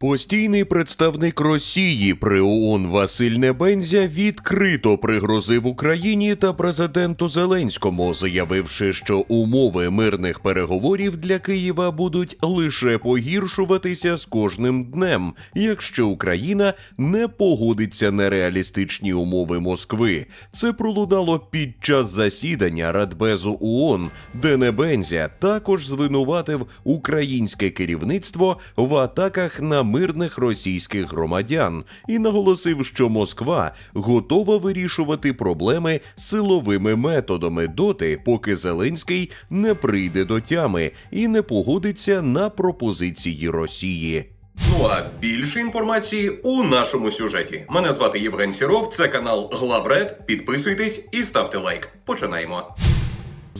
Постійний представник Росії при ООН Василь Небензя відкрито пригрозив Україні та президенту Зеленському, заявивши, що умови мирних переговорів для Києва будуть лише погіршуватися з кожним днем, якщо Україна не погодиться на реалістичні умови Москви. Це пролунало під час засідання Радбезу ООН, де Небензя також звинуватив українське керівництво в атаках на мирних російських громадян і наголосив, що Москва готова вирішувати проблеми силовими методами доти, поки Зеленський не прийде до тями і не погодиться на пропозиції Росії. Ну а більше інформації у нашому сюжеті. Мене звати Євген Сіров, це канал Главред. Підписуйтесь і ставте лайк. Починаємо.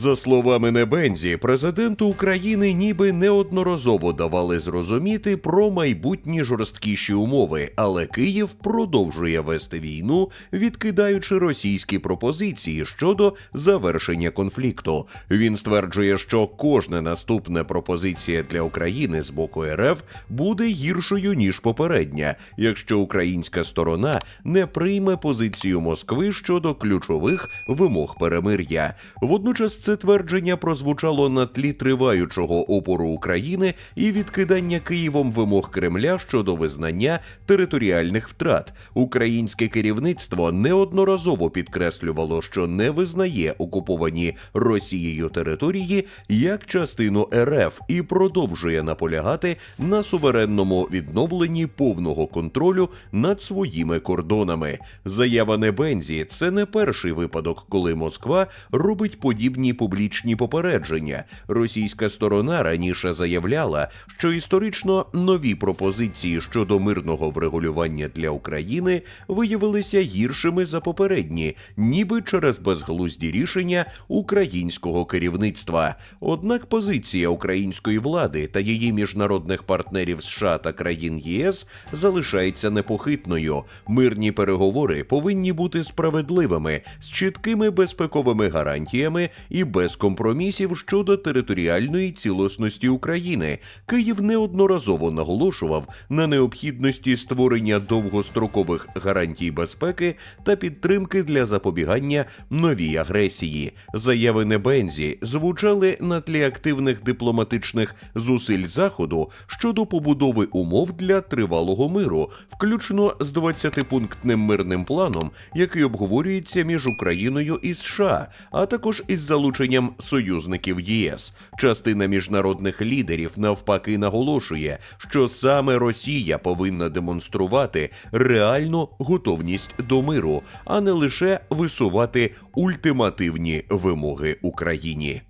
За словами Небензі, президенту України ніби неодноразово давали зрозуміти про майбутні жорсткіші умови, але Київ продовжує вести війну, відкидаючи російські пропозиції щодо завершення конфлікту. Він стверджує, що кожна наступна пропозиція для України з боку РФ буде гіршою ніж попередня, якщо українська сторона не прийме позицію Москви щодо ключових вимог перемир'я. Водночас це твердження прозвучало на тлі триваючого опору України і відкидання Києвом вимог Кремля щодо визнання територіальних втрат. Українське керівництво неодноразово підкреслювало, що не визнає окуповані Росією території як частину РФ і продовжує наполягати на суверенному відновленні повного контролю над своїми кордонами. Заява Небензі це не перший випадок, коли Москва робить подібні публічні попередження. Російська сторона раніше заявляла, що історично нові пропозиції щодо мирного врегулювання для України виявилися гіршими за попередні, ніби через безглузді рішення українського керівництва. Однак позиція української влади та її міжнародних партнерів США та країн ЄС залишається непохитною. Мирні переговори повинні бути справедливими з чіткими безпековими гарантіями і без компромісів щодо територіальної цілісності України. Київ неодноразово наголошував на необхідності створення довгострокових гарантій безпеки та підтримки для запобігання новій агресії. Заяви Небензі звучали на тлі активних дипломатичних зусиль заходу щодо побудови умов для тривалого миру, включно з 20-пунктним мирним планом, який обговорюється між Україною і США, а також із залученням союзників ЄС. Частина міжнародних лідерів навпаки наголошує, що саме Росія повинна демонструвати реальну готовність до миру, а не лише висувати ультимативні вимоги Україні.